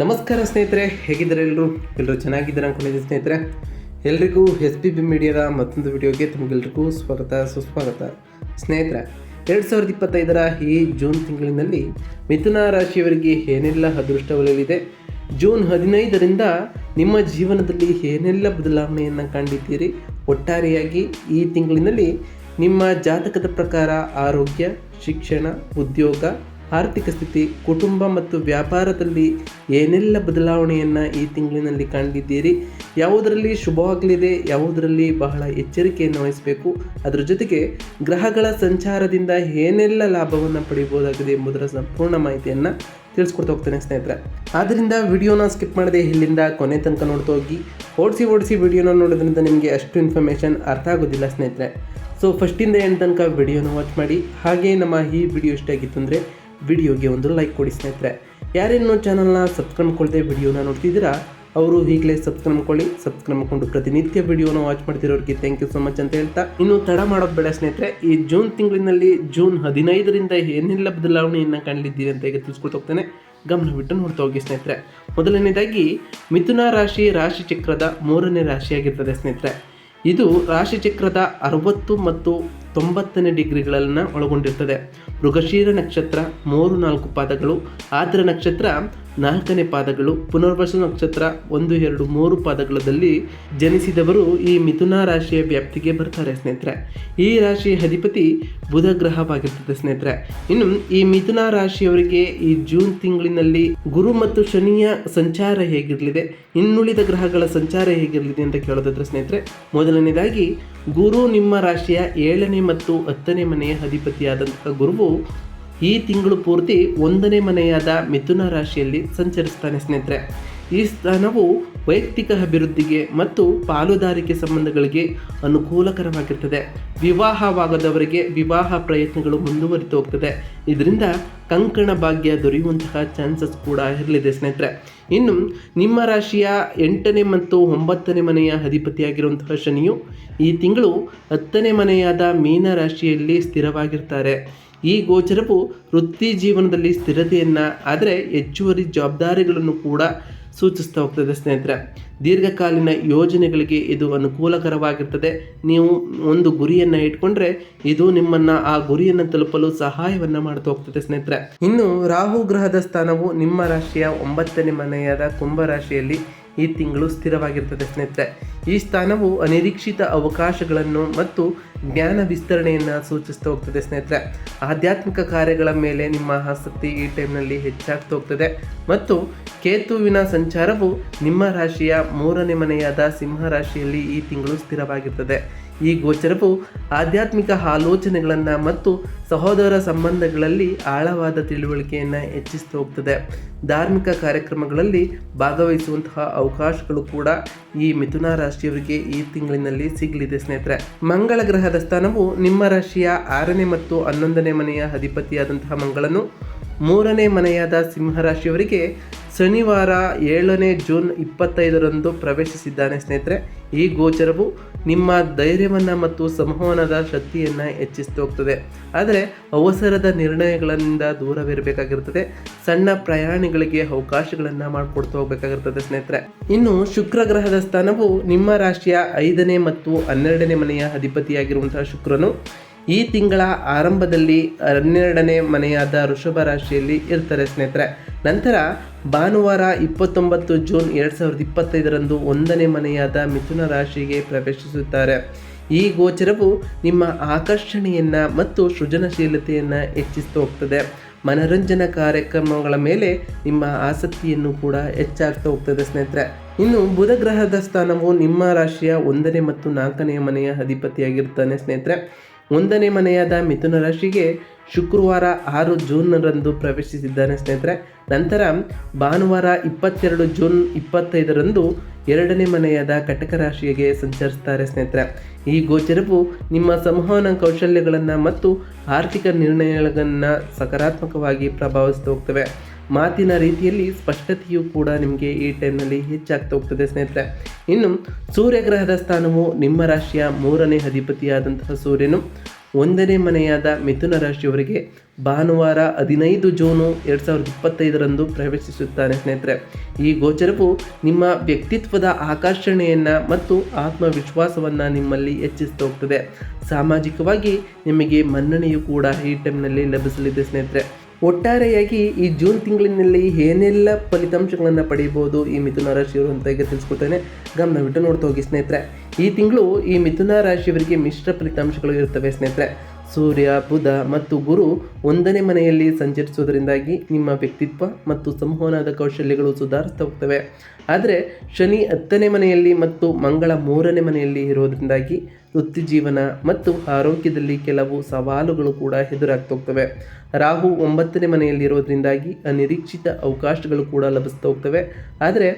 ನಮಸ್ಕಾರ ಸ್ನೇಹಿತರೆ, ಹೇಗಿದ್ದಾರೆ ಎಲ್ಲರೂ? ಎಲ್ಲರೂ ಚೆನ್ನಾಗಿದ್ದಾರೆ ಅನ್ಕೊಂಡಿದ್ದೀನಿ ಸ್ನೇಹಿತರೆ. ಎಲ್ರಿಗೂ ಎಸ್ ಪಿ ಬಿ ಮೀಡಿಯಾದ ಮತ್ತೊಂದು ವಿಡಿಯೋಗೆ ತಮಗೆಲ್ರಿಗೂ ಸ್ವಾಗತ, ಸುಸ್ವಾಗತ. ಸ್ನೇಹಿತರೆ, ಎರಡು ಸಾವಿರದ ಇಪ್ಪತ್ತೈದರ ಈ ಜೂನ್ ತಿಂಗಳಿನಲ್ಲಿ ಮಿಥುನ ರಾಶಿಯವರಿಗೆ ಏನೆಲ್ಲ ಅದೃಷ್ಟ ಒಲಿಯಲಿದೆ? ಜೂನ್ ಹದಿನೈದರಿಂದ ನಿಮ್ಮ ಜೀವನದಲ್ಲಿ ಏನೆಲ್ಲ ಬದಲಾವಣೆಯನ್ನು ಕಂಡಿದ್ದೀರಿ? ಒಟ್ಟಾರೆಯಾಗಿ ಈ ತಿಂಗಳಿನಲ್ಲಿ ನಿಮ್ಮ ಜಾತಕದ ಪ್ರಕಾರ ಆರೋಗ್ಯ, ಶಿಕ್ಷಣ, ಉದ್ಯೋಗ ಆರ್ಥಿಕ ಸ್ಥಿತಿ, ಕುಟುಂಬ ಮತ್ತು ವ್ಯಾಪಾರದಲ್ಲಿ ಏನೆಲ್ಲ ಬದಲಾವಣೆಯನ್ನು ಈ ತಿಂಗಳಿನಲ್ಲಿ ಕಂಡಿದ್ದೀರಿ ಯಾವುದರಲ್ಲಿ ಶುಭವಾಗಲಿದೆ ಯಾವುದರಲ್ಲಿ ಬಹಳ ಎಚ್ಚರಿಕೆಯನ್ನು ವಹಿಸಬೇಕು? ಅದರ ಜೊತೆಗೆ ಗ್ರಹಗಳ ಸಂಚಾರದಿಂದ ಏನೆಲ್ಲ ಲಾಭವನ್ನು ಪಡೆಯಬಹುದಾಗಿದೆ ಎಂಬುದರ ಸಂಪೂರ್ಣ ಮಾಹಿತಿಯನ್ನು ತಿಳಿಸ್ಕೊಡ್ತಾ ಹೋಗ್ತೇನೆ ಸ್ನೇಹಿತರೆ. ಆದ್ದರಿಂದ ವಿಡಿಯೋನ ಸ್ಕಿಪ್ ಮಾಡದೆ ಇಲ್ಲಿಂದ ಕೊನೆ ತನಕ ನೋಡ್ತಾ ಹೋಗಿ. ಓಡಿಸಿ ಓಡಿಸಿ ವಿಡಿಯೋನ ನೋಡೋದ್ರಿಂದ ನಿಮಗೆ ಅಷ್ಟು ಇನ್ಫಾರ್ಮೇಷನ್ ಅರ್ಥ ಆಗೋದಿಲ್ಲ ಸ್ನೇಹಿತರೆ. ಸೊ ಫಸ್ಟಿಂದ ಎಂಡ್ ತನಕ ವಿಡಿಯೋನ ವಾಚ್ ಮಾಡಿ. ಹಾಗೆ ನಮ್ಮ ಈ ವಿಡಿಯೋ ಇಷ್ಟ ಆಗಿತ್ತು ಅಂದರೆ ವಿಡಿಯೋಗೆ ಒಂದು ಲೈಕ್ ಕೊಡಿ ಸ್ನೇಹಿತರೆ. ಯಾರೇನೋ ಚಾನಲ್ನ ಸಬ್ಸ್ಕ್ರೈಬ್ ಮಾಡ್ಕೊಳ್ತೆ ವಿಡಿಯೋನ ನೋಡ್ತಿದ್ದೀರಾ? ಅವರು ಈಗಲೇ ಸಬ್ಸ್ಕ್ರೈಬ್ ಮಾಡ್ಕೊಳ್ಳಿ ಸಬ್ಸ್ಕ್ರೈಬ್ ಮಾಡ್ಕೊಂಡು ಪ್ರತಿನಿತ್ಯ ವಿಡಿಯೋನ ವಾಚ್ ಮಾಡ್ತಿರೋರಿಗೆ ಥ್ಯಾಂಕ್ ಯು ಸೊ ಮಚ್ ಅಂತ ಹೇಳ್ತಾ, ಇನ್ನು ತಡ ಮಾಡೋದು ಬೇಡ ಸ್ನೇಹಿತರೆ. ಈ ಜೂನ್ ತಿಂಗಳಿನಲ್ಲಿ, ಜೂನ್ ಹದಿನೈದರಿಂದ ಏನೆಲ್ಲ ಬದಲಾವಣೆಯನ್ನು ಕಾಣಲಿದ್ದೀರಿ ಅಂತ ಈಗ ತಿಳಿಸ್ಕೊಳ್ತಾ ಹೋಗ್ತೇನೆ. ಗಮನವಿಟ್ಟು ನೋಡ್ತಾ ಹೋಗಿ ಸ್ನೇಹಿತರೆ. ಮೊದಲನೇದಾಗಿ, ಮಿಥುನ ರಾಶಿ ರಾಶಿ ಚಕ್ರದ ಮೂರನೇ ರಾಶಿಯಾಗಿರ್ತದೆ ಸ್ನೇಹಿತರೆ. ಇದು ರಾಶಿ ಚಕ್ರದ ಅರವತ್ತು ಮತ್ತು ತೊಂಬತ್ತನೇ ಡಿಗ್ರಿಗಳನ್ನು ಒಳಗೊಂಡಿರ್ತದೆ. ಮೃಗಶೀರ ನಕ್ಷತ್ರ ಮೂರು ನಾಲ್ಕು ಪಾದಗಳು ಆದ್ರ ನಕ್ಷತ್ರ ನಾಲ್ಕನೇ ಪಾದಗಳು, ಪುನರ್ವಸು ನಕ್ಷತ್ರ ಒಂದು, ಎರಡು, ಮೂರು ಪಾದಗಳಲ್ಲಿ ಜನಿಸಿದವರು ಈ ಮಿಥುನ ರಾಶಿಯ ವ್ಯಾಪ್ತಿಗೆ ಬರ್ತಾರೆ ಸ್ನೇಹಿತರೆ. ಈ ರಾಶಿಯ ಅಧಿಪತಿ ಬುಧ ಗ್ರಹವಾಗಿರ್ತದೆ ಸ್ನೇಹಿತರೆ. ಇನ್ನು ಈ ಮಿಥುನ ರಾಶಿಯವರಿಗೆ ಈ ಜೂನ್ ತಿಂಗಳಿನಲ್ಲಿ ಗುರು ಮತ್ತು ಶನಿಯ ಸಂಚಾರ ಹೇಗಿರಲಿದೆ, ಇನ್ನುಳಿದ ಗ್ರಹಗಳ ಸಂಚಾರ ಹೇಗಿರಲಿದೆ ಅಂತ ಕೇಳೋದಾದ್ರೆ ಸ್ನೇಹಿತರೆ, ಮೊದಲನೇದಾಗಿ ಗುರು ನಿಮ್ಮ ರಾಶಿಯ ಏಳನೇ ಮತ್ತು ಹತ್ತನೇ ಮನೆಯ ಅಧಿಪತಿಯಾದಂತಹ ಗುರುವು ಈ ತಿಂಗಳು ಪೂರ್ತಿ ಒಂದನೇ ಮನೆಯಾದ ಮಿಥುನ ರಾಶಿಯಲ್ಲಿ ಸಂಚರಿಸ್ತಾನೆ ಸ್ನೇಹಿತರೆ. ಈ ಸ್ಥಾನವು ವೈಯಕ್ತಿಕ ಅಭಿವೃದ್ಧಿಗೆ ಮತ್ತು ಪಾಲುದಾರಿಕೆ ಸಂಬಂಧಗಳಿಗೆ ಅನುಕೂಲಕರವಾಗಿರ್ತದೆ. ವಿವಾಹವಾಗದವರಿಗೆ ವಿವಾಹ ಪ್ರಯತ್ನಗಳು ಮುಂದುವರಿತು ಹೋಗ್ತದೆ. ಇದರಿಂದ ಕಂಕಣ ಭಾಗ್ಯ ದೊರೆಯುವಂತಹ ಚಾನ್ಸಸ್ ಕೂಡ ಇರಲಿದೆ ಸ್ನೇಹಿತರೆ. ಇನ್ನು ನಿಮ್ಮ ರಾಶಿಯ ಎಂಟನೇ ಮತ್ತು ಒಂಬತ್ತನೇ ಮನೆಯ ಅಧಿಪತಿಯಾಗಿರುವಂತಹ ಶನಿಯು ಈ ತಿಂಗಳು ಹತ್ತನೇ ಮನೆಯಾದ ಮೀನ ರಾಶಿಯಲ್ಲಿ ಸ್ಥಿರವಾಗಿರ್ತಾರೆ. ಈ ಗೋಚರವು ವೃತ್ತಿ ಜೀವನದಲ್ಲಿ ಸ್ಥಿರತೆಯನ್ನು, ಆದರೆ ಹೆಚ್ಚುವರಿ ಜವಾಬ್ದಾರಿಗಳನ್ನು ಕೂಡ ಸೂಚಿಸ್ತಾ ಹೋಗ್ತದೆ ಸ್ನೇಹಿತರೆ. ದೀರ್ಘಕಾಲೀನ ಯೋಜನೆಗಳಿಗೆ ಇದು ಅನುಕೂಲಕರವಾಗಿರ್ತದೆ. ನೀವು ಒಂದು ಗುರಿಯನ್ನು ಇಟ್ಕೊಂಡ್ರೆ ಇದು ನಿಮ್ಮನ್ನು ಆ ಗುರಿಯನ್ನು ತಲುಪಲು ಸಹಾಯವನ್ನು ಮಾಡ್ತಾ ಹೋಗ್ತದೆ ಸ್ನೇಹಿತರೆ. ಇನ್ನು ರಾಹು ಗ್ರಹದ ಸ್ಥಾನವು ನಿಮ್ಮ ರಾಶಿಯ ಒಂಬತ್ತನೇ ಮನೆಯಾದ ಕುಂಭ ರಾಶಿಯಲ್ಲಿ ಈ ತಿಂಗಳು ಸ್ಥಿರವಾಗಿರ್ತದೆ ಸ್ನೇಹಿತರೆ. ಈ ಸ್ಥಾನವು ಅನಿರೀಕ್ಷಿತ ಅವಕಾಶಗಳನ್ನು ಮತ್ತು ಜ್ಞಾನ ವಿಸ್ತರಣೆಯನ್ನು ಸೂಚಿಸ್ತಾ ಹೋಗ್ತದೆ ಸ್ನೇಹಿತರೆ. ಆಧ್ಯಾತ್ಮಿಕ ಕಾರ್ಯಗಳ ಮೇಲೆ ನಿಮ್ಮ ಆಸಕ್ತಿ ಈ ಟೈಮ್ನಲ್ಲಿ ಹೆಚ್ಚಾಗ್ತಾ ಹೋಗ್ತದೆ. ಮತ್ತು ಕೇತುವಿನ ಸಂಚಾರವು ನಿಮ್ಮ ರಾಶಿಯ ಮೂರನೇ ಮನೆಯಾದ ಸಿಂಹ ರಾಶಿಯಲ್ಲಿ ಈ ತಿಂಗಳು ಸ್ಥಿರವಾಗಿರ್ತದೆ. ಈ ಗೋಚರವು ಆಧ್ಯಾತ್ಮಿಕ ಆಲೋಚನೆಗಳನ್ನು ಮತ್ತು ಸಹೋದರ ಸಂಬಂಧಗಳಲ್ಲಿ ಆಳವಾದ ತಿಳುವಳಿಕೆಯನ್ನು ಹೆಚ್ಚಿಸ್ತಾ ಹೋಗ್ತದೆ. ಧಾರ್ಮಿಕ ಕಾರ್ಯಕ್ರಮಗಳಲ್ಲಿ ಭಾಗವಹಿಸುವಂತಹ ಅವಕಾಶಗಳು ಕೂಡ ಈ ಮಿಥುನ ರಾಶಿಯವರಿಗೆ ಈ ತಿಂಗಳಿನಲ್ಲಿ ಸಿಗಲಿದೆ ಸ್ನೇಹಿತರೆ. ಮಂಗಳ ಗ್ರಹದ ಸ್ಥಾನವು ನಿಮ್ಮ ರಾಶಿಯ ಆರನೇ ಮತ್ತು ಹನ್ನೊಂದನೇ ಮನೆಯ ಅಧಿಪತಿಯಾದಂತಹ ಮಂಗಳನು ಮೂರನೇ ಮನೆಯಾದ ಸಿಂಹರಾಶಿಯವರಿಗೆ ಶನಿವಾರ ಏಳನೇ ಜೂನ್ ಇಪ್ಪತ್ತೈದರಂದು ಪ್ರವೇಶಿಸಿದ್ದಾನೆ ಸ್ನೇಹಿತರೆ. ಈ ಗೋಚರವು ನಿಮ್ಮ ಧೈರ್ಯವನ್ನು ಮತ್ತು ಸಂವಹನದ ಶಕ್ತಿಯನ್ನು ಹೆಚ್ಚಿಸ್ತಾ ಹೋಗ್ತದೆ. ಆದರೆ ಅವಸರದ ನಿರ್ಣಯಗಳಿಂದ ದೂರವಿರಬೇಕಾಗಿರ್ತದೆ ಸಣ್ಣ ಪ್ರಯಾಣಿಗಳಿಗೆ ಅವಕಾಶಗಳನ್ನು ಮಾಡಿಕೊಡ್ತಾ ಹೋಗಬೇಕಾಗಿರ್ತದೆ ಸ್ನೇಹಿತರೆ. ಇನ್ನು ಶುಕ್ರ ಗ್ರಹದ ಸ್ಥಾನವು ನಿಮ್ಮ ರಾಶಿಯ ಐದನೇ ಮತ್ತು ಹನ್ನೆರಡನೇ ಮನೆಯ ಅಧಿಪತಿಯಾಗಿರುವಂತಹ ಶುಕ್ರನು. ಈ ತಿಂಗಳ ಆರಂಭದಲ್ಲಿ ಹನ್ನೆರಡನೇ ಮನೆಯಾದ ವೃಷಭ ರಾಶಿಯಲ್ಲಿ ಇರ್ತಾರೆ ಸ್ನೇಹಿತರೆ. ನಂತರ ಭಾನುವಾರ ಇಪ್ಪತ್ತೊಂಬತ್ತು ಜೂನ್ ಎರಡು ಸಾವಿರದ ಇಪ್ಪತ್ತೈದರಂದು ಒಂದನೇ ಮನೆಯಾದ ಮಿಥುನ ರಾಶಿಗೆ ಪ್ರವೇಶಿಸುತ್ತಾರೆ. ಈ ಗೋಚರವು ನಿಮ್ಮ ಆಕರ್ಷಣೆಯನ್ನು ಮತ್ತು ಸೃಜನಶೀಲತೆಯನ್ನು ಹೆಚ್ಚಿಸ್ತಾ ಹೋಗ್ತದೆ. ಮನರಂಜನಾ ಕಾರ್ಯಕ್ರಮಗಳ ಮೇಲೆ ನಿಮ್ಮ ಆಸಕ್ತಿಯನ್ನು ಕೂಡ ಹೆಚ್ಚಾಗ್ತಾ ಹೋಗ್ತದೆ ಸ್ನೇಹಿತರೆ. ಇನ್ನು ಬುಧ ಗ್ರಹದ ಸ್ಥಾನವು ನಿಮ್ಮ ರಾಶಿಯ ಒಂದನೇ ಮತ್ತು ನಾಲ್ಕನೆಯ ಮನೆಯ ಅಧಿಪತಿಯಾಗಿರ್ತಾನೆ ಸ್ನೇಹಿತರೆ. ಒಂದನೇ ಮನೆಯಾದ ಮಿಥುನ ರಾಶಿಗೆ ಶುಕ್ರವಾರ ಆರು ಜೂನ್ರಂದು ಪ್ರವೇಶಿಸಿದ್ದಾನೆ ಸ್ನೇಹಿತರೆ. ನಂತರ ಭಾನುವಾರ ಇಪ್ಪತ್ತೆರಡು ಜೂನ್ ಇಪ್ಪತ್ತೈದರಂದು ಎರಡನೇ ಮನೆಯಾದ ಕಟಕ ರಾಶಿಗೆ ಸಂಚರಿಸ್ತಾರೆ ಸ್ನೇಹಿತರೆ. ಈ ಗೋಚರವು ನಿಮ್ಮ ಸಂವಹನ ಕೌಶಲ್ಯಗಳನ್ನು ಮತ್ತು ಆರ್ಥಿಕ ನಿರ್ಣಯಗಳನ್ನು ಸಕಾರಾತ್ಮಕವಾಗಿ ಪ್ರಭಾವಿಸ್ತಾ ಹೋಗ್ತವೆ. ಮಾತಿನ ರೀತಿಯಲ್ಲಿ ಸ್ಪಷ್ಟತೆಯು ಕೂಡ ನಿಮಗೆ ಈ ಟೈಮ್ನಲ್ಲಿ ಹೆಚ್ಚಾಗ್ತಾ ಹೋಗ್ತದೆ, ಸ್ನೇಹಿತರೆ. ಇನ್ನು ಸೂರ್ಯಗ್ರಹದ ಸ್ಥಾನವು ನಿಮ್ಮ ರಾಶಿಯ ಮೂರನೇ ಅಧಿಪತಿಯಾದಂತಹ ಸೂರ್ಯನು ಒಂದನೇ ಮನೆಯಾದ ಮಿಥುನ ರಾಶಿಯವರಿಗೆ ಭಾನುವಾರ ಹದಿನೈದು ಜೂನು ಎರಡು ಸಾವಿರದ ಇಪ್ಪತ್ತೈದರಂದು ಪ್ರವೇಶಿಸುತ್ತಾನೆ ಸ್ನೇಹಿತರೆ. ಈ ಗೋಚರವು ನಿಮ್ಮ ವ್ಯಕ್ತಿತ್ವದ ಆಕರ್ಷಣೆಯನ್ನು ಮತ್ತು ಆತ್ಮವಿಶ್ವಾಸವನ್ನು ನಿಮ್ಮಲ್ಲಿ ಹೆಚ್ಚಿಸ್ತಾ ಹೋಗ್ತದೆ. ಸಾಮಾಜಿಕವಾಗಿ ನಿಮಗೆ ಮನ್ನಣೆಯು ಕೂಡ ಈ ಟೈಮ್ನಲ್ಲಿ ಲಭಿಸಲಿದೆ, ಸ್ನೇಹಿತರೆ. ಒಟ್ಟಾರೆಯಾಗಿ ಈ ಜೂನ್ ತಿಂಗಳಿನಲ್ಲಿ ಏನೆಲ್ಲ ಫಲಿತಾಂಶಗಳನ್ನು ಪಡೆಯಬಹುದು ಈ ಮಿಥುನ ರಾಶಿಯವರು ಅಂತ ಈಗ ತಿಳಿಸ್ಕೊಡ್ತೇನೆ ಗಮನವಿಟ್ಟು ನೋಡ್ತಾ ಹೋಗಿ ಸ್ನೇಹಿತರೆ. ಈ ತಿಂಗಳು ಈ ಮಿಥುನ ರಾಶಿಯವರಿಗೆ ಮಿಶ್ರ ಫಲಿತಾಂಶಗಳು ಇರ್ತವೆ ಸ್ನೇಹಿತರೆ. ಸೂರ್ಯ, ಬುಧ ಮತ್ತು ಗುರು ಒಂದನೇ ಮನೆಯಲ್ಲಿ ಸಂಚರಿಸುವುದರಿಂದಾಗಿ ನಿಮ್ಮ ವ್ಯಕ್ತಿತ್ವ ಮತ್ತು ಸಂವಹನದ ಕೌಶಲ್ಯಗಳು ಸುಧಾರಿಸ್ತಾ ಹೋಗ್ತವೆ ಆದರೆ ಶನಿ ಹತ್ತನೇ ಮನೆಯಲ್ಲಿ ಮತ್ತು ಮಂಗಳ ಮೂರನೇ ಮನೆಯಲ್ಲಿ ಇರೋದರಿಂದಾಗಿ ವೃತ್ತಿ ಜೀವನ ಮತ್ತು ಆರೋಗ್ಯದಲ್ಲಿ ಕೆಲವು ಸವಾಲುಗಳು ಕೂಡ ಎದುರಾಗ್ತಾ ಹೋಗ್ತವೆ ರಾಹು ಒಂಬತ್ತನೇ ಮನೆಯಲ್ಲಿ ಇರೋದರಿಂದಾಗಿ ಅನಿರೀಕ್ಷಿತ ಅವಕಾಶಗಳು ಕೂಡ ಲಭಿಸ್ತಾ ಹೋಗ್ತವೆ. ಆದರೆ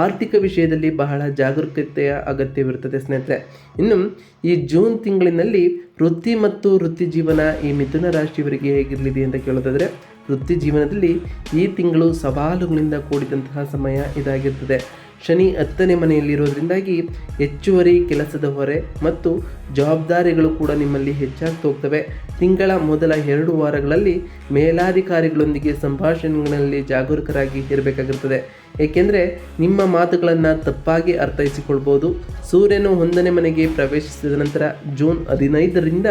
ಆರ್ಥಿಕ ವಿಷಯದಲ್ಲಿ ಬಹಳ ಜಾಗರೂಕತೆಯ ಅಗತ್ಯವಿರುತ್ತದೆ ಸ್ನೇಹಿತರೆ. ಇನ್ನು ಈ ಜೂನ್ ತಿಂಗಳಿನಲ್ಲಿ ವೃತ್ತಿ ಮತ್ತು ವೃತ್ತಿ ಜೀವನ ಈ ಮಿಥುನ ರಾಶಿಯವರಿಗೆ ಹೇಗಿರಲಿದೆ ಅಂತ ಕೇಳೋದಾದರೆ, ವೃತ್ತಿ ಜೀವನದಲ್ಲಿ ಈ ತಿಂಗಳು ಸವಾಲುಗಳಿಂದ ಕೂಡಿದಂತಹ ಸಮಯ ಇದಾಗಿರ್ತದೆ. ಶನಿ ಹತ್ತನೇ ಮನೆಯಲ್ಲಿರೋದ್ರಿಂದಾಗಿ ಹೆಚ್ಚುವರಿ ಕೆಲಸದ ಹೊರೆ ಮತ್ತು ಜವಾಬ್ದಾರಿಗಳು ಕೂಡ ನಿಮ್ಮಲ್ಲಿ ಹೆಚ್ಚಾಗ್ತಾ ಹೋಗ್ತವೆ. ತಿಂಗಳ ಮೊದಲ ಎರಡು ವಾರಗಳಲ್ಲಿ ಮೇಲಾಧಿಕಾರಿಗಳೊಂದಿಗೆ ಸಂಭಾಷಣೆಗಳಲ್ಲಿ ಜಾಗರೂಕರಾಗಿ ಇರಬೇಕಾಗಿರ್ತದೆ. ಏಕೆಂದರೆ ನಿಮ್ಮ ಮಾತುಗಳನ್ನು ತಪ್ಪಾಗಿ ಅರ್ಥೈಸಿಕೊಳ್ಬೋದು. ಸೂರ್ಯನು ಒಂದನೇ ಮನೆಗೆ ಪ್ರವೇಶಿಸಿದ ನಂತರ ಜೂನ್ ಹದಿನೈದರಿಂದ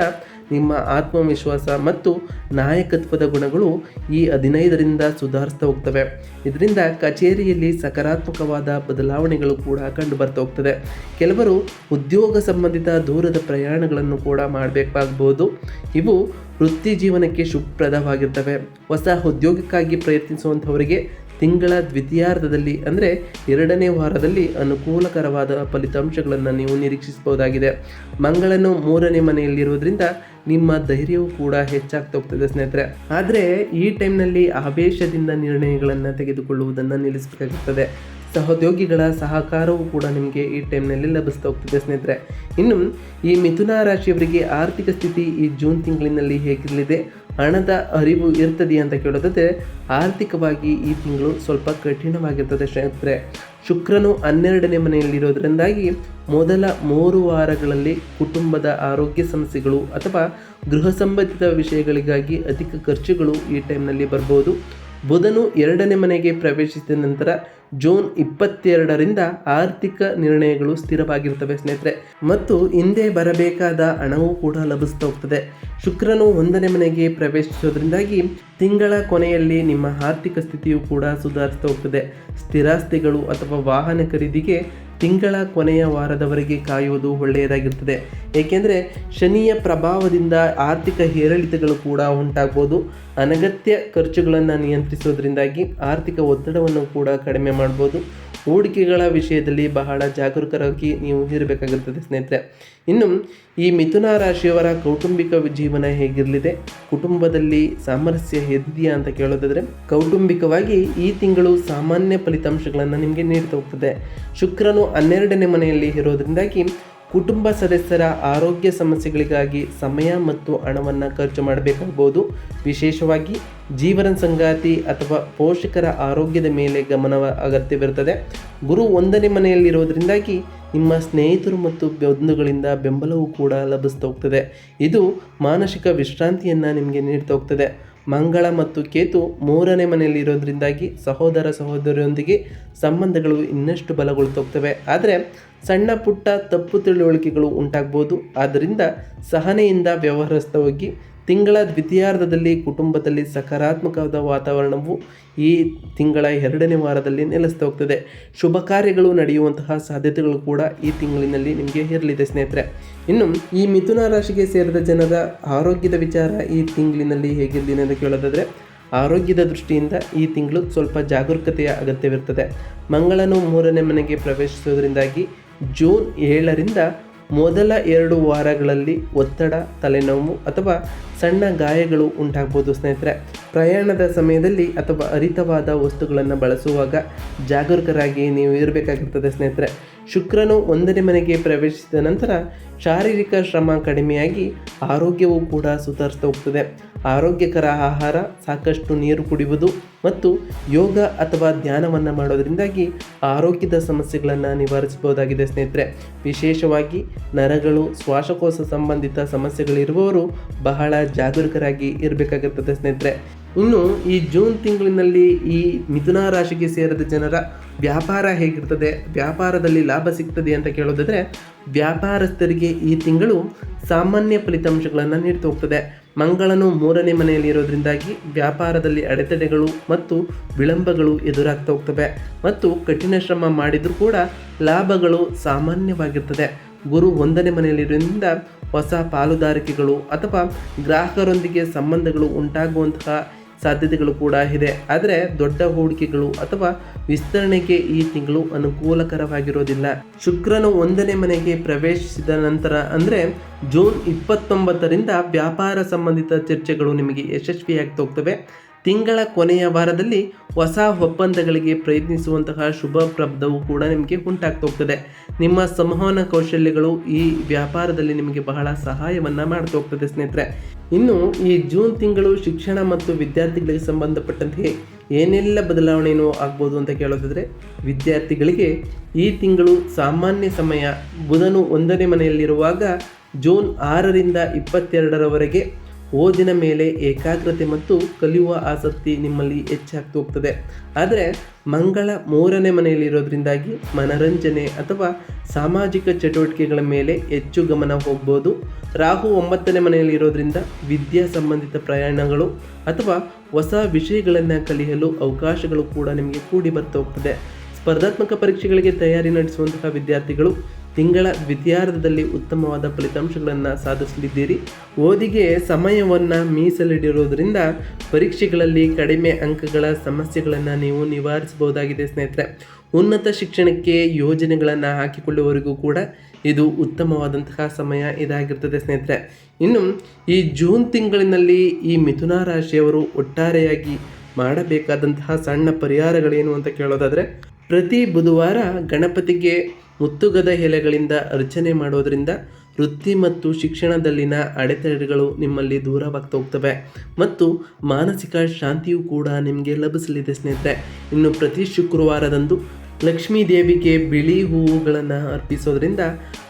ನಿಮ್ಮ ಆತ್ಮವಿಶ್ವಾಸ ಮತ್ತು ನಾಯಕತ್ವದ ಗುಣಗಳು ಈ ಹದಿನೈದರಿಂದ ಸುಧಾರಿಸ್ತಾ ಹೋಗ್ತವೆ. ಇದರಿಂದ ಕಚೇರಿಯಲ್ಲಿ ಸಕಾರಾತ್ಮಕವಾದ ಬದಲಾವಣೆಗಳು ಕೂಡ ಕಂಡು ಬರ್ತಾ ಹೋಗ್ತದೆ. ಕೆಲವರು ಉದ್ಯೋಗ ಸಂಬಂಧಿತ ದೂರದ ಪ್ರಯಾಣಗಳನ್ನು ಕೂಡ ಮಾಡಬೇಕಾಗಬಹುದು. ಇವು ವೃತ್ತಿ ಜೀವನಕ್ಕೆ ಶುಭಪ್ರದವಾಗಿರ್ತವೆ ಹೊಸ ಉದ್ಯೋಗಕ್ಕಾಗಿ ಪ್ರಯತ್ನಿಸುವಂಥವರಿಗೆ ತಿಂಗಳ ದ್ವಿತೀಯಾರ್ಧದಲ್ಲಿ ಅಂದರೆ ಎರಡನೇ ವಾರದಲ್ಲಿ ಅನುಕೂಲಕರವಾದ ಫಲಿತಾಂಶಗಳನ್ನು ನೀವು ನಿರೀಕ್ಷಿಸಬಹುದಾಗಿದೆ. ಮಂಗಳನು ಮೂರನೇ ಮನೆಯಲ್ಲಿರುವುದರಿಂದ ನಿಮ್ಮ ಧೈರ್ಯವೂ ಕೂಡ ಹೆಚ್ಚಾಗ್ತಾ ಹೋಗ್ತದೆ ಸ್ನೇಹಿತರೆ. ಆದರೆ ಈ ಟೈಮ್ನಲ್ಲಿ ಆವೇಶದಿಂದ ನಿರ್ಣಯಗಳನ್ನು ತೆಗೆದುಕೊಳ್ಳುವುದನ್ನು ನಿಲ್ಲಿಸಬೇಕಾಗುತ್ತದೆ ಸಹೋದ್ಯೋಗಿಗಳ ಸಹಕಾರವೂ ಕೂಡ ನಿಮಗೆ ಈ ಟೈಮ್ನಲ್ಲಿ ಲಭಿಸ್ತಾ ಹೋಗ್ತಿದೆ ಸ್ನೇಹಿತರೆ. ಇನ್ನು ಈ ಮಿಥುನ ರಾಶಿಯವರಿಗೆ ಆರ್ಥಿಕ ಸ್ಥಿತಿ ಈ ಜೂನ್ ತಿಂಗಳಿನಲ್ಲಿ ಹೇಗಿರಲಿದೆ, ಹಣದ ಅರಿವು ಇರ್ತದೆ ಅಂತ ಕೇಳೋದಾದರೆ, ಆರ್ಥಿಕವಾಗಿ ಈ ತಿಂಗಳು ಸ್ವಲ್ಪ ಕಠಿಣವಾಗಿರ್ತದೆ ಸ್ನೇಹಿತರೆ. ಶುಕ್ರನು ಹನ್ನೆರಡನೇ ಮನೆಯಲ್ಲಿರೋದ್ರಿಂದಾಗಿ ಮೊದಲ ಮೂರು ವಾರಗಳಲ್ಲಿ ಕುಟುಂಬದ ಆರೋಗ್ಯ ಸಮಸ್ಯೆಗಳು ಅಥವಾ ಗೃಹ ಸಂಬಂಧಿತ ವಿಷಯಗಳಿಗಾಗಿ ಅಧಿಕ ಖರ್ಚುಗಳು ಈ ಟೈಮ್ನಲ್ಲಿ ಬರ್ಬೋದು. ಬುಧನು ಎರಡನೇ ಮನೆಗೆ ಪ್ರವೇಶಿಸಿದ ನಂತರ ಜೂನ್ ಇಪ್ಪತ್ತೆರಡರಿಂದ ಆರ್ಥಿಕ ನಿರ್ಣಯಗಳು ಸ್ಥಿರವಾಗಿರ್ತವೆ ಸ್ನೇಹಿತರೆ. ಮತ್ತು ಹಿಂದೆ ಬರಬೇಕಾದ ಹಣವೂ ಕೂಡ ಲಭಿಸ್ತಾ ಹೋಗ್ತದೆ. ಶುಕ್ರನು ಒಂದನೇ ಮನೆಗೆ ಪ್ರವೇಶಿಸೋದ್ರಿಂದಾಗಿ ತಿಂಗಳ ಕೊನೆಯಲ್ಲಿ ನಿಮ್ಮ ಆರ್ಥಿಕ ಸ್ಥಿತಿಯು ಕೂಡ ಸುಧಾರಿಸ್ತಾ ಹೋಗ್ತದೆ. ಸ್ಥಿರಾಸ್ತಿಗಳು ಅಥವಾ ವಾಹನ ಖರೀದಿಗೆ ತಿಂಗಳ ಕೊನೆಯ ವಾರದವರೆಗೆ ಕಾಯುವುದು ಒಳ್ಳೆಯದಾಗಿರ್ತದೆ. ಏಕೆಂದರೆ ಶನಿಯ ಪ್ರಭಾವದಿಂದ ಆರ್ಥಿಕ ಏರಿಳಿತಗಳು ಕೂಡ ಉಂಟಾಗ್ಬೋದು. ಅನಗತ್ಯ ಖರ್ಚುಗಳನ್ನು ನಿಯಂತ್ರಿಸೋದ್ರಿಂದಾಗಿ ಆರ್ಥಿಕ ಒತ್ತಡವನ್ನು ಕೂಡ ಕಡಿಮೆ ಮಾಡ್ಬೋದು. ಹೂಡಿಕೆಗಳ ವಿಷಯದಲ್ಲಿ ಬಹಳ ಜಾಗರೂಕರಾಗಿ ನೀವು ಇರಬೇಕಾಗುತ್ತದೆ ಸ್ನೇಹಿತರೆ. ಇನ್ನು ಈ ಮಿಥುನ ರಾಶಿಯವರ ಕೌಟುಂಬಿಕ ಜೀವನ ಹೇಗಿರಲಿದೆ? ಕುಟುಂಬದಲ್ಲಿ ಸಾಮರಸ್ಯ ಇದೆಯಾ ಅಂತ ಕೇಳೋದಾದರೆ, ಕೌಟುಂಬಿಕವಾಗಿ ಈ ತಿಂಗಳು ಸಾಮಾನ್ಯ ಫಲಿತಾಂಶಗಳನ್ನು ನಿಮಗೆ ನೀಡ್ತಾ ಹೋಗ್ತದೆ. ಶುಕ್ರನು ಹನ್ನೆರಡನೇ ಮನೆಯಲ್ಲಿ ಇರೋದ್ರಿಂದಾಗಿ ಕುಟುಂಬ ಸದಸ್ಯರ ಆರೋಗ್ಯ ಸಮಸ್ಯೆಗಳಿಗಾಗಿ ಸಮಯ ಮತ್ತು ಹಣವನ್ನು ಖರ್ಚು ಮಾಡಬೇಕಾಗ್ಬೋದು. ವಿಶೇಷವಾಗಿ ಜೀವನ ಸಂಗಾತಿ ಅಥವಾ ಪೋಷಕರ ಆರೋಗ್ಯದ ಮೇಲೆ ಗಮನ ಅಗತ್ಯವಿರುತ್ತದೆ. ಗುರು ಒಂದನೇ ಮನೆಯಲ್ಲಿರೋದ್ರಿಂದಾಗಿ ನಿಮ್ಮ ಸ್ನೇಹಿತರು ಮತ್ತು ಬಂಧುಗಳಿಂದ ಬೆಂಬಲವೂ ಕೂಡ ಲಭಿಸ್ತಾ ಹೋಗ್ತದೆ. ಇದು ಮಾನಸಿಕ ವಿಶ್ರಾಂತಿಯನ್ನು ನಿಮಗೆ ನೀಡ್ತಾ ಹೋಗ್ತದೆ. ಮಂಗಳ ಮತ್ತು ಕೇತು ಮೂರನೇ ಮನೆಯಲ್ಲಿ ಇರೋದ್ರಿಂದಾಗಿ ಸಹೋದರ ಸಹೋದರಿಯೊಂದಿಗೆ ಸಂಬಂಧಗಳು ಇನ್ನಷ್ಟು ಬಲಗೊಳ್ತೋಗ್ತವೆ ಆದರೆ ಸಣ್ಣ ಪುಟ್ಟ ತಪ್ಪು ತಿಳುವಳಿಕೆಗಳು ಉಂಟಾಗ್ಬೋದು. ಆದ್ದರಿಂದ ಸಹನೆಯಿಂದ ವ್ಯವಹರಿಸ್ತಾ ಹೋಗಿ ತಿಂಗಳ ದ್ವಿತೀಯಾರ್ಧದಲ್ಲಿ ಕುಟುಂಬದಲ್ಲಿ ಸಕಾರಾತ್ಮಕವಾದ ವಾತಾವರಣವು ಈ ತಿಂಗಳ ಎರಡನೇ ವಾರದಲ್ಲಿ ನೆಲೆಸ್ತಾ ಹೋಗ್ತದೆ. ಶುಭ ಕಾರ್ಯಗಳು ನಡೆಯುವಂತಹ ಸಾಧ್ಯತೆಗಳು ಕೂಡ ಈ ತಿಂಗಳಿನಲ್ಲಿ ನಿಮಗೆ ಇರಲಿದೆ ಸ್ನೇಹಿತರೆ. ಇನ್ನು ಈ ಮಿಥುನ ರಾಶಿಗೆ ಸೇರಿದ ಜನರ ಆರೋಗ್ಯದ ವಿಚಾರ ಈ ತಿಂಗಳಿನಲ್ಲಿ ಹೇಗಿರಲಿದೆ ಅಂತ ಕೇಳೋದಾದರೆ, ಆರೋಗ್ಯದ ದೃಷ್ಟಿಯಿಂದ ಈ ತಿಂಗಳು ಸ್ವಲ್ಪ ಜಾಗರೂಕತೆಯ ಅಗತ್ಯವಿರ್ತದೆ. ಮಂಗಳನು ಮೂರನೇ ಮನೆಗೆ ಪ್ರವೇಶಿಸುವುದರಿಂದಾಗಿ ಜೂನ್ ಏಳರಿಂದ ಮೊದಲ ಎರಡು ವಾರಗಳಲ್ಲಿ ಒತ್ತಡ, ತಲೆನೋವು ಅಥವಾ ಸಣ್ಣ ಗಾಯಗಳು ಉಂಟಾಗ್ಬೋದು ಸ್ನೇಹಿತರೆ. ಪ್ರಯಾಣದ ಸಮಯದಲ್ಲಿ ಅಥವಾ ಅರಿತವಾದ ವಸ್ತುಗಳನ್ನು ಬಳಸುವಾಗ ಜಾಗರೂಕರಾಗಿ ನೀವು ಇರಬೇಕಾಗಿರ್ತದೆ ಸ್ನೇಹಿತರೆ. ಶುಕ್ರನು ಒಂದನೇ ಮನೆಗೆ ಪ್ರವೇಶಿಸಿದ ನಂತರ ಶಾರೀರಿಕ ಶ್ರಮ ಕಡಿಮೆಯಾಗಿ ಆರೋಗ್ಯವು ಕೂಡ ಸುಧಾರಿಸ್ತಾ ಹೋಗ್ತದೆ. ಆರೋಗ್ಯಕರ ಆಹಾರ, ಸಾಕಷ್ಟು ನೀರು ಕುಡಿಯುವುದು ಮತ್ತು ಯೋಗ ಅಥವಾ ಧ್ಯಾನವನ್ನು ಮಾಡೋದರಿಂದಾಗಿ ಆರೋಗ್ಯದ ಸಮಸ್ಯೆಗಳನ್ನು ನಿವಾರಿಸಬಹುದಾಗಿದೆ ಸ್ನೇಹಿತರೆ. ವಿಶೇಷವಾಗಿ ನರಗಳು, ಶ್ವಾಸಕೋಶ ಸಂಬಂಧಿತ ಸಮಸ್ಯೆಗಳಿರುವವರು ಬಹಳ ಜಾಗರೂಕರಾಗಿ ಇರಬೇಕಾಗಿರ್ತದೆ ಸ್ನೇಹಿತರೆ. ಇನ್ನು ಈ ಜೂನ್ ತಿಂಗಳಿನಲ್ಲಿ ಈ ಮಿಥುನ ರಾಶಿಗೆ ಸೇರಿದ ಜನರ ವ್ಯಾಪಾರ ಹೇಗಿರ್ತದೆ, ವ್ಯಾಪಾರದಲ್ಲಿ ಲಾಭ ಸಿಗ್ತದೆ ಅಂತ ಕೇಳೋದಾದರೆ ವ್ಯಾಪಾರಸ್ಥರಿಗೆ ಈ ತಿಂಗಳು ಸಾಮಾನ್ಯ ಫಲಿತಾಂಶಗಳನ್ನು ನೀಡ್ತಾ ಹೋಗ್ತದೆ. ಮಂಗಳನು ಮೂರನೇ ಮನೆಯಲ್ಲಿ ಇರೋದ್ರಿಂದಾಗಿ ವ್ಯಾಪಾರದಲ್ಲಿ ಅಡೆತಡೆಗಳು ಮತ್ತು ವಿಳಂಬಗಳು ಎದುರಾಗ್ತಾ ಹೋಗ್ತವೆ. ಮತ್ತು ಕಠಿಣ ಶ್ರಮ ಮಾಡಿದರೂ ಕೂಡ ಲಾಭಗಳು ಸಾಮಾನ್ಯವಾಗಿರ್ತದೆ. ಗುರು ಒಂದನೇ ಮನೆಯಲ್ಲಿರೋದ್ರಿಂದ ಹೊಸ ಪಾಲುದಾರಿಕೆಗಳು ಅಥವಾ ಗ್ರಾಹಕರೊಂದಿಗೆ ಸಂಬಂಧಗಳು ಉಂಟಾಗುವಂತಹ ಸಾಧ್ಯತೆಗಳು ಕೂಡ ಇದೆ. ಆದರೆ ದೊಡ್ಡ ಹೂಡಿಕೆಗಳು ಅಥವಾ ವಿಸ್ತರಣೆಗೆ ಈ ತಿಂಗಳು ಅನುಕೂಲಕರವಾಗಿರೋದಿಲ್ಲ. ಶುಕ್ರನು ಒಂದನೇ ಮನೆಗೆ ಪ್ರವೇಶಿಸಿದ ನಂತರ ಅಂದರೆ ಜೂನ್ ಇಪ್ಪತ್ತೊಂಬತ್ತರಿಂದ ವ್ಯಾಪಾರ ಸಂಬಂಧಿತ ಚರ್ಚೆಗಳು ನಿಮಗೆ ಯಶಸ್ವಿಯಾಗ್ತಾ ಹೋಗ್ತವೆ ತಿಂಗಳ ಕೊನೆಯ ವಾರದಲ್ಲಿ ಹೊಸ ಒಪ್ಪಂದಗಳಿಗೆ ಪ್ರಯತ್ನಿಸುವಂತಹ ಶುಭ ಪ್ರಬ್ಧವು ಕೂಡ ನಿಮಗೆ ಉಂಟಾಗ್ತಾ ಹೋಗ್ತದೆ. ನಿಮ್ಮ ಸಂವಹನ ಕೌಶಲ್ಯಗಳು ಈ ವ್ಯಾಪಾರದಲ್ಲಿ ನಿಮಗೆ ಬಹಳ ಸಹಾಯವನ್ನು ಮಾಡ್ತಾ ಹೋಗ್ತದೆ ಸ್ನೇಹಿತರೆ. ಇನ್ನು ಈ ಜೂನ್ ತಿಂಗಳು ಶಿಕ್ಷಣ ಮತ್ತು ವಿದ್ಯಾರ್ಥಿಗಳಿಗೆ ಸಂಬಂಧಪಟ್ಟಂತೆ ಏನೆಲ್ಲ ಬದಲಾವಣೆಯೂ ಆಗ್ಬೋದು ಅಂತ ಕೇಳೋದಾದರೆ, ವಿದ್ಯಾರ್ಥಿಗಳಿಗೆ ಈ ತಿಂಗಳು ಸಾಮಾನ್ಯ ಸಮಯ ಬುಧನು ಒಂದನೇ ಮನೆಯಲ್ಲಿರುವಾಗ ಜೂನ್ ಆರರಿಂದ ಇಪ್ಪತ್ತೆರಡರವರೆಗೆ ಓದಿನ ಮೇಲೆ ಏಕಾಗ್ರತೆ ಮತ್ತು ಕಲಿಯುವ ಆಸಕ್ತಿ ನಿಮ್ಮಲ್ಲಿ ಹೆಚ್ಚಾಗ್ತಾ ಹೋಗ್ತದೆ. ಆದರೆ ಮಂಗಳ ಮೂರನೇ ಮನೆಯಲ್ಲಿರೋದ್ರಿಂದಾಗಿ ಮನರಂಜನೆ ಅಥವಾ ಸಾಮಾಜಿಕ ಚಟುವಟಿಕೆಗಳ ಮೇಲೆ ಹೆಚ್ಚು ಗಮನ ಹೋಗ್ಬೋದು. ರಾಹು ಒಂಬತ್ತನೇ ಮನೆಯಲ್ಲಿರೋದ್ರಿಂದ ವಿದ್ಯಾ ಸಂಬಂಧಿತ ಪ್ರಯಾಣಗಳು ಅಥವಾ ಹೊಸ ವಿಷಯಗಳನ್ನು ಕಲಿಯಲು ಅವಕಾಶಗಳು ಕೂಡ ನಿಮಗೆ ಕೂಡಿ ಬರ್ತಾ ಹೋಗ್ತದೆ. ಸ್ಪರ್ಧಾತ್ಮಕ ಪರೀಕ್ಷೆಗಳಿಗೆ ತಯಾರಿ ನಡೆಸುವಂತಹ ವಿದ್ಯಾರ್ಥಿಗಳು ತಿಂಗಳ ದ್ವಿತೀಯಾರ್ಧದಲ್ಲಿ ಉತ್ತಮವಾದ ಫಲಿತಾಂಶಗಳನ್ನು ಸಾಧಿಸಲಿದ್ದೀರಿ. ಓದಿಗೆ ಸಮಯವನ್ನು ಮೀಸಲಿಡಿರೋದ್ರಿಂದ ಪರೀಕ್ಷೆಗಳಲ್ಲಿ ಕಡಿಮೆ ಅಂಕಗಳ ಸಮಸ್ಯೆಗಳನ್ನು ನೀವು ನಿವಾರಿಸಬಹುದಾಗಿದೆ ಸ್ನೇಹಿತರೆ. ಉನ್ನತ ಶಿಕ್ಷಣಕ್ಕೆ ಯೋಜನೆಗಳನ್ನು ಹಾಕಿಕೊಳ್ಳುವವರಿಗೂ ಕೂಡ ಇದು ಉತ್ತಮವಾದಂತಹ ಸಮಯ ಇದಾಗಿರ್ತದೆ ಸ್ನೇಹಿತರೆ. ಇನ್ನು ಈ ಜೂನ್ ತಿಂಗಳಿನಲ್ಲಿ ಈ ಮಿಥುನ ರಾಶಿಯವರು ಒಟ್ಟಾರೆಯಾಗಿ ಮಾಡಬೇಕಾದಂತಹ ಸಣ್ಣ ಪರಿಹಾರಗಳೇನು ಅಂತ ಕೇಳೋದಾದರೆ ಪ್ರತಿ ಬುಧವಾರ ಗಣಪತಿಗೆ ಮುತ್ತುಗದ ಎಲೆಗಳಿಂದ ಅರ್ಚನೆ ಮಾಡೋದರಿಂದ ವೃತ್ತಿ ಮತ್ತು ಶಿಕ್ಷಣದಲ್ಲಿನ ಅಡೆತಡೆಗಳು ನಿಮ್ಮಲ್ಲಿ ದೂರವಾಗ್ತಾ ಹೋಗ್ತವೆ. ಮತ್ತು ಮಾನಸಿಕ ಶಾಂತಿಯು ಕೂಡ ನಿಮಗೆ ಲಭಿಸಲಿದೆ ಸ್ನೇಹಿತರೆ. ಇನ್ನು ಪ್ರತಿ ಶುಕ್ರವಾರದಂದು ಲಕ್ಷ್ಮೀ ದೇವಿಗೆ ಬಿಳಿ ಹೂವುಗಳನ್ನು ಅರ್ಪಿಸೋದ್ರಿಂದ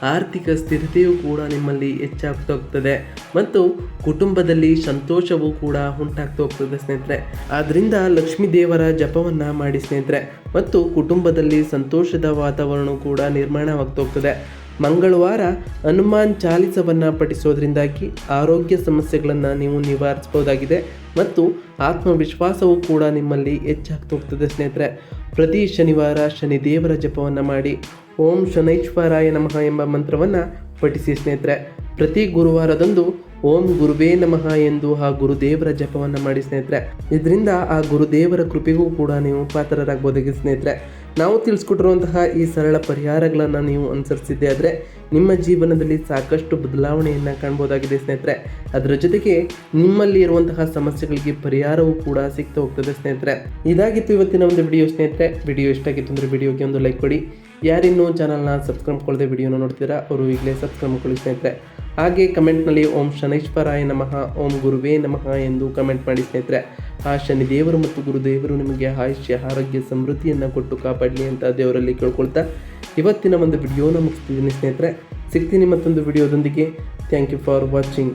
ಆರ್ಥಿಕ ಸ್ಥಿರತೆಯೂ ಕೂಡ ನಿಮ್ಮಲ್ಲಿ ಹೆಚ್ಚಾಗ್ತಾ ಹೋಗ್ತದೆ ಮತ್ತು ಕುಟುಂಬದಲ್ಲಿ ಸಂತೋಷವೂ ಕೂಡ ಉಂಟಾಗ್ತಾ ಹೋಗ್ತದೆ ಸ್ನೇಹಿತರೆ. ಆದ್ದರಿಂದ ಲಕ್ಷ್ಮೀ ದೇವರ ಜಪವನ್ನು ಮಾಡಿ ಸ್ನೇಹಿತರೆ. ಮತ್ತು ಕುಟುಂಬದಲ್ಲಿ ಸಂತೋಷದ ವಾತಾವರಣ ಕೂಡ ನಿರ್ಮಾಣವಾಗ್ತಾ ಹೋಗ್ತದೆ ಮಂಗಳವಾರ ಹನುಮಾನ್ ಚಾಲಿಸವನ್ನು ಪಠಿಸೋದ್ರಿಂದಾಗಿ ಆರೋಗ್ಯ ಸಮಸ್ಯೆಗಳನ್ನು ನೀವು ನಿವಾರಿಸ್ಬೋದಾಗಿದೆ ಮತ್ತು ಆತ್ಮವಿಶ್ವಾಸವೂ ಕೂಡ ನಿಮ್ಮಲ್ಲಿ ಹೆಚ್ಚಾಗ್ತಾ ಹೋಗ್ತದೆ ಸ್ನೇಹಿತರೆ. ಪ್ರತಿ ಶನಿವಾರ ಶನಿ ದೇವರ ಜಪವನ್ನು ಮಾಡಿ ಓಂ ಶನೈಶ್ವರಾಯ ನಮಃ ಎಂಬ ಮಂತ್ರವನ್ನು ಪಠಿಸಿ ಸ್ನೇಹಿತರೆ. ಪ್ರತಿ ಗುರುವಾರದಂದು ಓಂ ಗುರುವೇ ನಮಃ ಎಂದು ಆ ಗುರುದೇವರ ಜಪವನ್ನು ಮಾಡಿ ಸ್ನೇಹಿತರೆ. ಇದರಿಂದ ಆ ಗುರುದೇವರ ಕೃಪೆಗೂ ಕೂಡ ನೀವು ಪಾತ್ರರಾಗಬಹುದಾಗಿ ಸ್ನೇಹಿತರೆ. ನಾವು ತಿಳಿಸ್ಕೊಟ್ಟಿರುವಂತಹ ಈ ಸರಳ ಪರಿಹಾರಗಳನ್ನು ನೀವು ಅನುಸರಿಸಿದ್ದೆ ಆದರೆ ನಿಮ್ಮ ಜೀವನದಲ್ಲಿ ಸಾಕಷ್ಟು ಬದಲಾವಣೆಯನ್ನು ಕಾಣ್ಬೋದಾಗಿದೆ ಸ್ನೇಹಿತರೆ. ಅದರ ಜೊತೆಗೆ ನಿಮ್ಮಲ್ಲಿ ಇರುವಂತಹ ಸಮಸ್ಯೆಗಳಿಗೆ ಪರಿಹಾರವೂ ಕೂಡ ಸಿಗ್ತಾ ಹೋಗ್ತದೆ ಸ್ನೇಹಿತರೆ. ಇದಾಗಿತ್ತು ಇವತ್ತಿನ ಒಂದು ವಿಡಿಯೋ ಸ್ನೇಹಿತರೆ. ವಿಡಿಯೋ ಇಷ್ಟ ಆಗಿತ್ತು ಅಂದರೆ ವಿಡಿಯೋಗೆ ಒಂದು ಲೈಕ್ ಕೊಡಿ. ಯಾರಿನ್ನೂ ಚಾನಲ್ನ ಸಬ್ಸ್ಕ್ರೈಬ್ ಮಾಡ್ಕೊಳ್ಳದೆ ವಿಡಿಯೋನ ನೋಡ್ತೀರಾ, ಅವರು ಈಗಲೇ ಸಬ್ಸ್ಕ್ರೈಬ್ ಮಾಡ್ಕೊಳ್ಳಿ ಸ್ನೇಹಿತರೆ. ಹಾಗೆ ಕಮೆಂಟ್ನಲ್ಲಿ ಓಂ ಶನೈಶ್ವರಾಯ ನಮಃ, ಓಂ ಗುರುವೇ ನಮಃ ಎಂದು ಕಮೆಂಟ್ ಮಾಡಿ ಸ್ನೇಹಿತರೆ. ಆ ಶನಿದೇವರು ಮತ್ತು ಗುರುದೇವರು ನಿಮಗೆ ಆಯುಷ್ಯ, ಆರೋಗ್ಯ, ಸಮೃದ್ಧಿಯನ್ನು ಕೊಟ್ಟು ಕಾಪಾಡಲಿ ಅಂತ ದೇವರಲ್ಲಿ ಕೇಳ್ಕೊಳ್ತಾ ಇವತ್ತಿನ ಒಂದು ವಿಡಿಯೋನ ಮುಗಿಸ್ತಿದ್ದೀನಿ ಸ್ನೇಹಿತರೆ. ಸಿಗ್ತೀನಿ ಮತ್ತೊಂದು ವಿಡಿಯೋದೊಂದಿಗೆ ಥ್ಯಾಂಕ್ ಯು ಫಾರ್ ವಾಚಿಂಗ್